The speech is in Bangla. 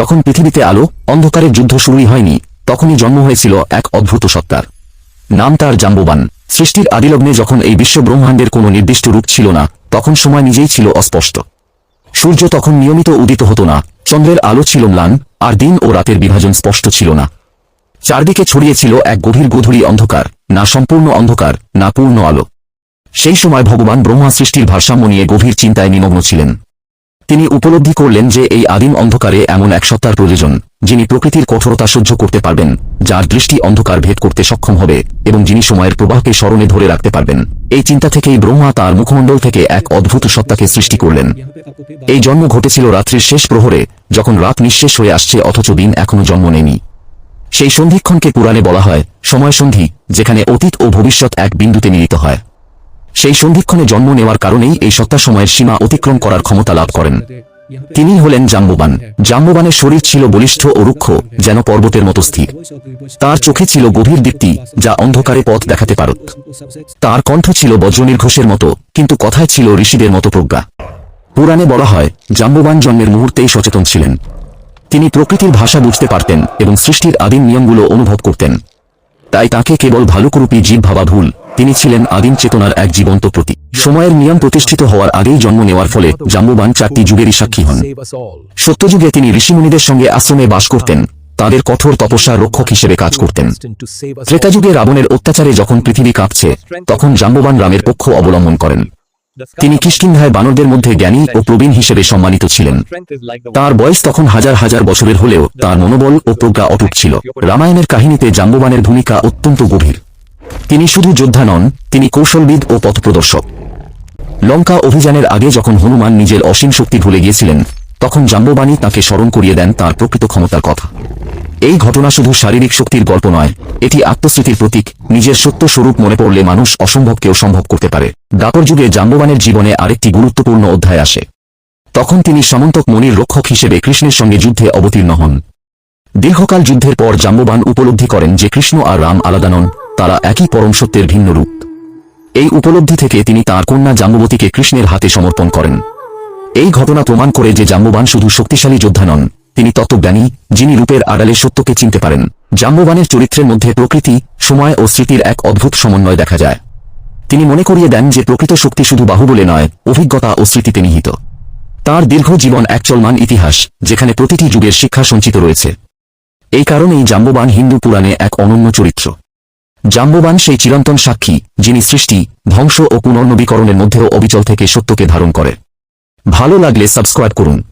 যখন পৃথিবীতে আলো অন্ধকারের যুদ্ধ শুরুই হয়নি, তখনই জন্ম হয়েছিল এক অদ্ভুত সত্তার। নাম তার জাম্বুবান। সৃষ্টির আদিলগ্নে যখন এই বিশ্ব ব্রহ্মাণ্ডের কোনো নির্দিষ্ট রূপ ছিল না, তখন সময় নিজেই ছিল অস্পষ্ট। সূর্য তখন নিয়মিত উদিত হতো না, চন্দ্রের আলো ছিল ম্লান, আর দিন ও রাতের বিভাজন স্পষ্ট ছিল না। চারদিকে ছড়িয়েছিল এক গভীর গধূলি অন্ধকার, না সম্পূর্ণ অন্ধকার, না পূর্ণ আলো। সেই সময় ভগবান ব্রহ্মা সৃষ্টির ভারসাম্য নিয়ে গভীর চিন্তায় নিমগ্ন ছিলেন। তিনি উপলব্ধি করলেন যে এই আদিম অন্ধকারে এমন এক সত্তার প্রয়োজন, যিনি প্রকৃতির কঠোরতা সহ্য করতে পারবেন, যার দৃষ্টি অন্ধকার ভেদ করতে সক্ষম হবে, এবং যিনি সময়ের প্রবাহকে স্মরণে ধরে রাখতে পারবেন। এই চিন্তা থেকেই ব্রহ্মা তার মুখমণ্ডল থেকে এক অদ্ভুত সত্তাকে সৃষ্টি করলেন। এই জন্ম ঘটেছিল রাত্রির শেষ প্রহরে, যখন রাত নিঃশেষ হয়ে আসছে, অথচ দিন এখনও জন্ম নেয়নি। সেই সন্ধিক্ষণকে পুরাণে বলা হয় সময় সন্ধি যেখানে অতীত ও ভবিষ্যৎ এক বিন্দুতে মিলিত হয়। সেই সন্ধিক্ষণে জন্ম নেওয়ার কারণেই এই সত্তা সময়ের সীমা অতিক্রম করার ক্ষমতা লাভ করেন। তিনি হলেন জাম্বুবান। জাম্বুবানের শরীর ছিল বলিষ্ঠ ও রুক্ষ, যেন পর্বতের মতো স্থির। তার চোখে ছিল গভীর দীপ্তি, যা অন্ধকারে পথ দেখাতে পারত। তার কণ্ঠ ছিল বজ্রনির্ঘোষের মতো, কিন্তু কথায় ছিল ঋষিদের মতো প্রজ্ঞা। পুরাণে বলা হয়, জাম্বুবান জন্মের মুহূর্তেই সচেতন ছিলেন। তিনি প্রকৃতির ভাষা বুঝতে পারতেন এবং সৃষ্টির আদিম নিয়মগুলো অনুভব করতেন। তাই তাকে কেবল ভালুকরূপী জীব ভাবা ভুল তিনি ছিলেন আদিম চেতনার এক জীবন্ত প্রতীক। সময়ের নিয়ম প্রতিষ্ঠিত হওয়ার আগেই জন্ম নেওয়ার ফলে জাম্বুবান চারটি যুগেরই সাক্ষী হন। সত্যযুগে তিনি ঋষিমুনিদের সঙ্গে আশ্রমে বাস করতেন, তাদের কঠোর তপস্যার রক্ষক হিসেবে কাজ করতেন। ত্রেতাযুগে রাবণের অত্যাচারে যখন পৃথিবী কাঁপছে, তখন জাম্ববান রামের পক্ষ অবলম্বন করেন। তিনি কিষ্কিন্ধায় বানরদের মধ্যে জ্ঞানী ও প্রবীণ হিসেবে সম্মানিত ছিলেন। তার বয়স তখন হাজার হাজার বছরের হলেও তার মনোবল ও প্রজ্ঞা অটুট ছিল। রামায়ণের কাহিনীতে জাম্ববানের ভূমিকা অত্যন্ত গভীর। তিনি শুধু যোদ্ধা নন, তিনি কৌশলবিদ ও পথপ্রদর্শক। লঙ্কা অভিযানের আগে যখন হনুমান নিজের অসীম শক্তি ভুলে গিয়েছিলেন, তখন জাম্ববাণী তাকে স্মরণ করিয়ে দেন তার প্রকৃত ক্ষমতার কথা। এই ঘটনা শুধু শারীরিক শক্তির গল্প নয়, এটি আত্মস্মৃতির প্রতীক, নিজের সত্য স্বরূপ মনে পড়লে মানুষ অসম্ভবকেও সম্ভব করতে পারে। দাপর যুগে জাম্ববানের জীবনে আরেকটি গুরুত্বপূর্ণ অধ্যায় আসে। তখন তিনি সামন্তক মনির রক্ষক হিসেবে কৃষ্ণের সঙ্গে যুদ্ধে অবতীর্ণ হন। দীর্ঘকাল যুদ্ধের পর জাম্ববান উপলব্ধি করেন যে কৃষ্ণ আর রাম আলাদা নন তারা একই পরম সত্যের ভিন্ন রূপ। এই উপলব্ধি থেকে তিনি তার কন্যা জাম্ববতীকে কৃষ্ণের হাতে সমর্পণ করেন। এই ঘটনা প্রমাণ করে যে জাম্ববান শুধু শক্তিশালী যোদ্ধা নন, তিনি তত্ত্বজ্ঞানী, যিনি রূপের আড়ালে সত্যকে চিনতে পারেন। জাম্ববানের চরিত্রের মধ্যে প্রকৃতি, সময় ও স্মৃতির এক অদ্ভুত সমন্বয় দেখা যায়। তিনি মনে করিয়ে দেন যে প্রকৃত শক্তি শুধু বাহুবলে নয়, অভিজ্ঞতা ও স্মৃতিতে নিহিত। তার দীর্ঘ জীবন এক চলমান ইতিহাস, যেখানে প্রতিটি যুগের শিক্ষা সঞ্চিত রয়েছে। এই কারণেই জাম্ববান হিন্দু পুরাণে এক অনন্য চরিত্র। জাম্ববান সেই চিরন্তন সাক্ষী, যিনি সৃষ্টি, ধ্বংস ও পুনর্নবীকরণের মধ্যেও অবিচল থেকে সত্যকে ধারণ করে। ভালো লাগলে সাবস্ক্রাইব করুন।